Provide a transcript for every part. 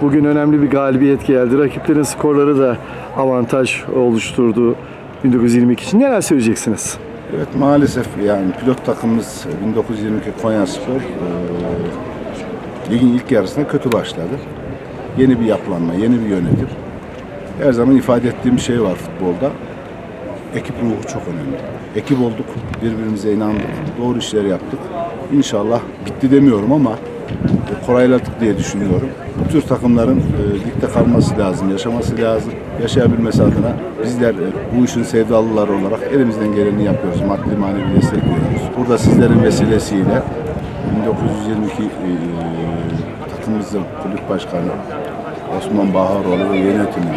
Bugün önemli bir galibiyet geldi. Rakiplerin skorları da avantaj oluşturdu 1922 için. Neler söyleyeceksiniz? Evet maalesef yani pilot takımımız 1922 Konya Spor e, ligin ilk yarısında kötü başladı. Yeni bir yapılanma, yeni bir yönetim. Her zaman ifade ettiğim şey var futbolda. Ekip ruhu çok önemli. Ekip olduk, birbirimize inandık, doğru işler yaptık. İnşallah bitti demiyorum ama kolayladık diye düşünüyorum. Bu tür takımların e, ligde kalması lazım, yaşaması lazım. Yaşayabilmesi adına bizler e, bu işin sevdalıları olarak elimizden geleni yapıyoruz. Maddi manevi destek veriyoruz. Burada sizlerin vesilesiyle 1922 e, takımımızın kulüp başkanı Osman Baharoğlu ve yönetimi,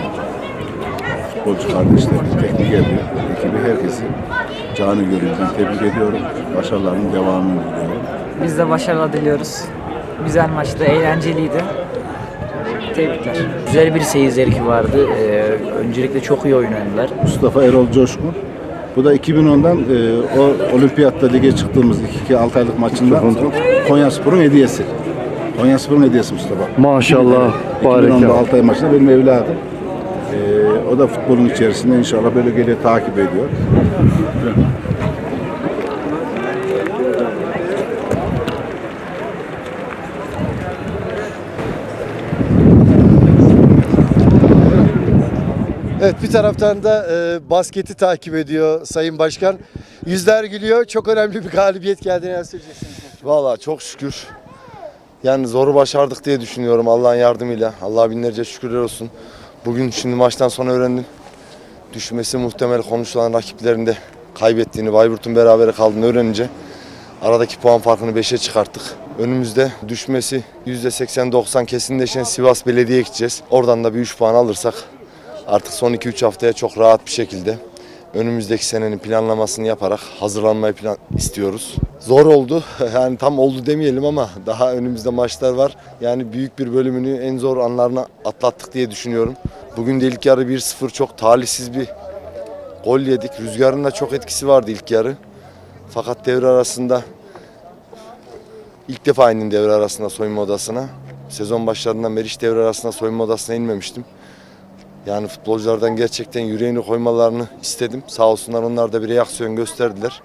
futbolcu kardeşlerim, teknik evi, ekibi herkesi canı gönülden tebrik ediyorum. Başarılarının devamını diliyorum. Biz de başarılar diliyoruz. Güzel maçtı, eğlenceliydi. Tebrikler. Güzel bir seyir zevki vardı. Ee, öncelikle çok iyi oynadılar. Mustafa Erol Coşkun. Bu da 2010'dan e, o olimpiyatta lige çıktığımız 2-2 6 aylık maçında Konya Spor'un hediyesi. Konya Spor'un hediyesi Mustafa. Maşallah, 2010'da harika. 6 ay maçında benim evladım. E, o da futbolun içerisinde inşallah böyle geliyor takip ediyor. Evet bir taraftan da e, basketi takip ediyor Sayın Başkan. Yüzler gülüyor. Çok önemli bir galibiyet geldi. Neler söyleyeceksiniz? Valla çok şükür. Yani zoru başardık diye düşünüyorum Allah'ın yardımıyla. Allah'a binlerce şükürler olsun. Bugün şimdi maçtan sonra öğrendim. Düşmesi muhtemel konuşulan rakiplerinde kaybettiğini, Bayburt'un berabere kaldığını öğrenince aradaki puan farkını 5'e çıkarttık. Önümüzde düşmesi %80-90 kesinleşen Sivas Belediye'ye gideceğiz. Oradan da bir 3 puan alırsak artık son 2-3 haftaya çok rahat bir şekilde önümüzdeki senenin planlamasını yaparak hazırlanmayı plan istiyoruz. Zor oldu. Yani tam oldu demeyelim ama daha önümüzde maçlar var. Yani büyük bir bölümünü en zor anlarına atlattık diye düşünüyorum. Bugün de ilk yarı 1-0 çok talihsiz bir gol yedik. Rüzgarın da çok etkisi vardı ilk yarı. Fakat devre arasında ilk defa indim devre arasında soyunma odasına. Sezon başlarından beri hiç devre arasında soyunma odasına inmemiştim. Yani futbolculardan gerçekten yüreğini koymalarını istedim. Sağ olsunlar onlar da bir reaksiyon gösterdiler.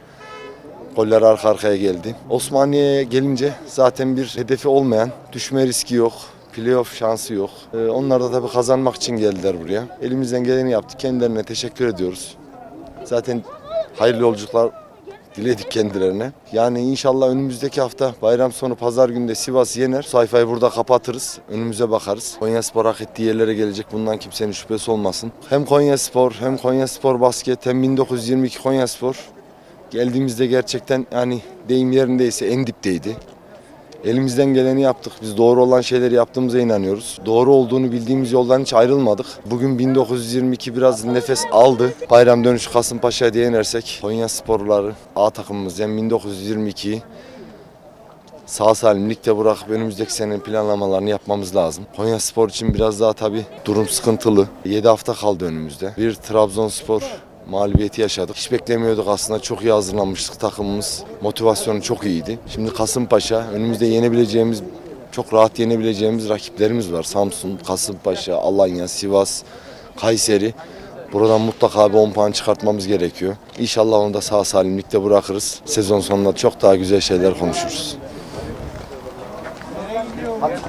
Goller arka arkaya geldi. Osmaniye'ye gelince zaten bir hedefi olmayan, düşme riski yok, playoff şansı yok. Ee, onlar da tabii kazanmak için geldiler buraya. Elimizden geleni yaptık. Kendilerine teşekkür ediyoruz. Zaten hayırlı yolculuklar diledik kendilerine. Yani inşallah önümüzdeki hafta bayram sonu pazar günü de Sivas yener. Sayfayı burada kapatırız. Önümüze bakarız. Konya Spor hak ettiği yerlere gelecek. Bundan kimsenin şüphesi olmasın. Hem Konya Spor hem Konya Spor Basket hem 1922 Konya Spor geldiğimizde gerçekten yani deyim yerindeyse en dipteydi. Elimizden geleni yaptık. Biz doğru olan şeyleri yaptığımıza inanıyoruz. Doğru olduğunu bildiğimiz yoldan hiç ayrılmadık. Bugün 1922 biraz nefes aldı. Bayram dönüşü Kasımpaşa'ya diye inersek Konya sporları A takımımız yani 1922'yi sağ salim ligde bırakıp önümüzdeki senenin planlamalarını yapmamız lazım. Konya Spor için biraz daha tabii durum sıkıntılı. 7 hafta kaldı önümüzde. Bir Trabzonspor mağlubiyeti yaşadık. Hiç beklemiyorduk aslında. Çok iyi hazırlanmıştık takımımız. Motivasyonu çok iyiydi. Şimdi Kasımpaşa önümüzde yenebileceğimiz çok rahat yenebileceğimiz rakiplerimiz var. Samsun, Kasımpaşa, Alanya, Sivas, Kayseri. Buradan mutlaka bir 10 puan çıkartmamız gerekiyor. İnşallah onu da sağ salimlikte bırakırız. Sezon sonunda çok daha güzel şeyler konuşuruz.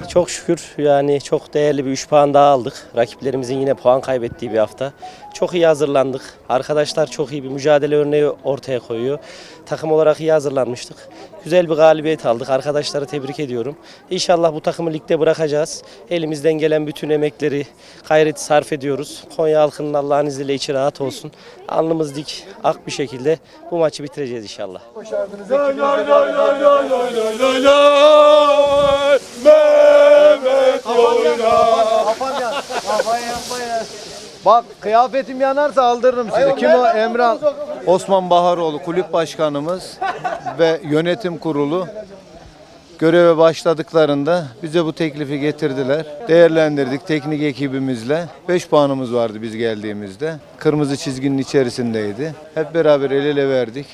Çok şükür yani çok değerli bir 3 puan daha aldık. Rakiplerimizin yine puan kaybettiği bir hafta. Çok iyi hazırlandık. Arkadaşlar çok iyi bir mücadele örneği ortaya koyuyor. Takım olarak iyi hazırlanmıştık. Güzel bir galibiyet aldık. Arkadaşları tebrik ediyorum. İnşallah bu takımı ligde bırakacağız. Elimizden gelen bütün emekleri, gayreti sarf ediyoruz. Konya halkının Allah'ın izniyle içi rahat olsun. Alnımız dik, ak bir şekilde bu maçı bitireceğiz inşallah. Bak kıyafetim yanarsa aldırırım sizi. Kim o? Emrah Osman Baharoğlu kulüp başkanımız ve yönetim kurulu göreve başladıklarında bize bu teklifi getirdiler. Değerlendirdik teknik ekibimizle. 5 puanımız vardı biz geldiğimizde. Kırmızı çizginin içerisindeydi. Hep beraber el ele verdik.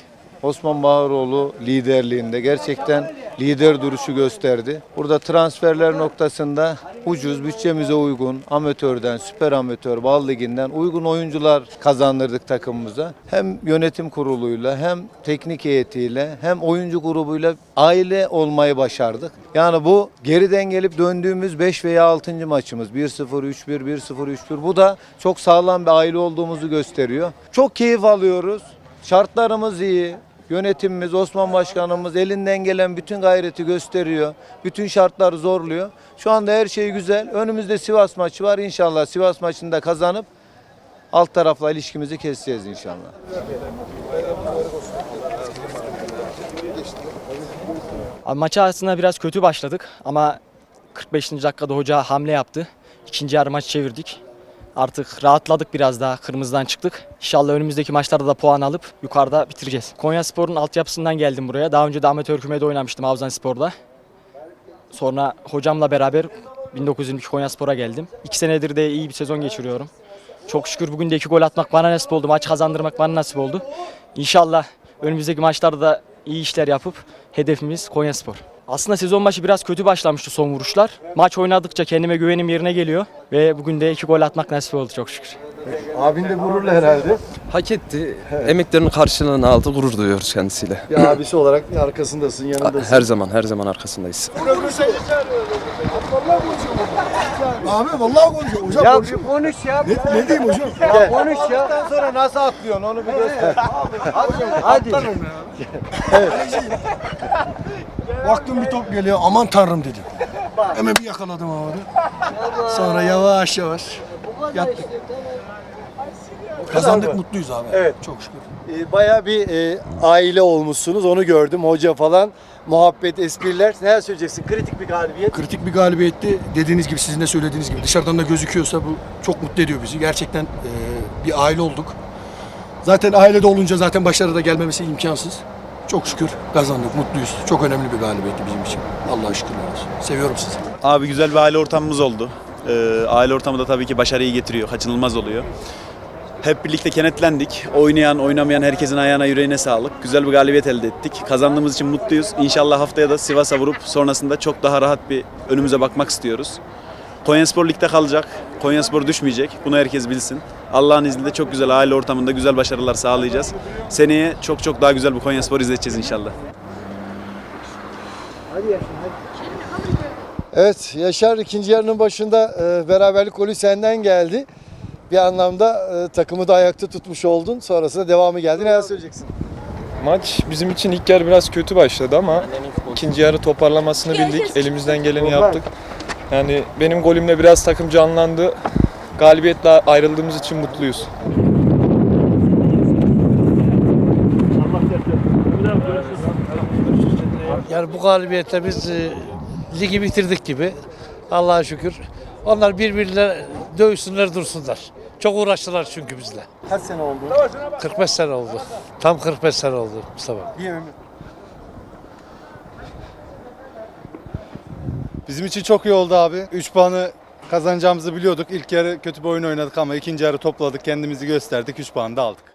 Osman Baharoğlu liderliğinde gerçekten lider duruşu gösterdi. Burada transferler noktasında ucuz, bütçemize uygun, amatörden, süper amatör, bal liginden uygun oyuncular kazandırdık takımımıza. Hem yönetim kuruluyla hem teknik heyetiyle hem oyuncu grubuyla aile olmayı başardık. Yani bu geriden gelip döndüğümüz 5 veya 6. maçımız. 1-0, 3-1, 1-0, 3-1. Bu da çok sağlam bir aile olduğumuzu gösteriyor. Çok keyif alıyoruz. Şartlarımız iyi. Yönetimimiz, Osman Başkanımız elinden gelen bütün gayreti gösteriyor. Bütün şartları zorluyor. Şu anda her şey güzel. Önümüzde Sivas maçı var. İnşallah Sivas maçında kazanıp alt tarafla ilişkimizi keseceğiz inşallah. Abi maça aslında biraz kötü başladık ama 45. dakikada hoca hamle yaptı. İkinci yarı maç çevirdik. Artık rahatladık biraz daha kırmızıdan çıktık. İnşallah önümüzdeki maçlarda da puan alıp yukarıda bitireceğiz. Konya Spor'un altyapısından geldim buraya. Daha önce de amatör kümede oynamıştım Avzan Spor'da. Sonra hocamla beraber 1922 Konya Spor'a geldim. İki senedir de iyi bir sezon geçiriyorum. Çok şükür bugün de iki gol atmak bana nasip oldu. Maç kazandırmak bana nasip oldu. İnşallah önümüzdeki maçlarda da iyi işler yapıp hedefimiz Konya Spor. Aslında sezon başı biraz kötü başlamıştı son vuruşlar. Maç oynadıkça kendime güvenim yerine geliyor. Ve bugün de iki gol atmak nasip oldu çok şükür. Abin de gururlu herhalde. Hak etti. Emeklerinin karşılığını aldı. Gurur duyuyoruz kendisiyle. Bir abisi olarak bir arkasındasın, yanındasın. Her zaman her zaman arkasındayız. Abi vallahi konuşuyor. Hocam Ya bir konuş ya. Ne, ne diyeyim hocam? Ya konuş ya. Ondan sonra nasıl atlıyorsun onu bir göster. Hadi. Baktım bir top geliyor. Aman tanrım dedim. Hemen bir yakaladım havada. Sonra yavaş yavaş yattık. Kazandık mutluyuz abi. Evet. Çok şükür. Ee, Bayağı bir e, aile olmuşsunuz. Onu gördüm. Hoca falan. Muhabbet, espriler. Neler söyleyeceksin? Kritik bir galibiyet. Kritik bir galibiyetti. Dediğiniz gibi sizin de söylediğiniz gibi dışarıdan da gözüküyorsa bu çok mutlu ediyor bizi. Gerçekten e, bir aile olduk. Zaten ailede olunca zaten başarıda gelmemesi imkansız. Çok şükür kazandık, mutluyuz. Çok önemli bir galibiyetti bizim için. Allah'a şükürler olsun. Seviyorum sizi. Abi güzel bir aile ortamımız oldu. Ee, aile ortamı da tabii ki başarıyı getiriyor, kaçınılmaz oluyor. Hep birlikte kenetlendik. Oynayan, oynamayan herkesin ayağına yüreğine sağlık. Güzel bir galibiyet elde ettik. Kazandığımız için mutluyuz. İnşallah haftaya da Sivas'a vurup sonrasında çok daha rahat bir önümüze bakmak istiyoruz. Konyaspor ligde kalacak. Konyaspor düşmeyecek. Bunu herkes bilsin. Allah'ın izniyle çok güzel aile ortamında güzel başarılar sağlayacağız. Seneye çok çok daha güzel bir Konyaspor izleteceğiz inşallah. Evet Yaşar ikinci yarının başında e, beraberlik golü senden geldi. Bir anlamda e, takımı da ayakta tutmuş oldun. Sonrasında devamı geldi. Neler söyleyeceksin? Maç bizim için ilk yarı biraz kötü başladı ama ikinci yarı toparlamasını bildik. Elimizden geleni yaptık. Yani benim golümle biraz takım canlandı. Galibiyetle ayrıldığımız için mutluyuz. Yani bu galibiyetle biz e, ligi bitirdik gibi. Allah'a şükür. Onlar birbirine dövüşsünler dursunlar. Çok uğraştılar çünkü bizle. Kaç sene oldu? 45 sene oldu. Tam 45 sene oldu Mustafa. Bir ömür. Bizim için çok iyi oldu abi. 3 puanı kazanacağımızı biliyorduk. İlk yarı kötü bir oyun oynadık ama ikinci yarı topladık, kendimizi gösterdik, 3 puan da aldık.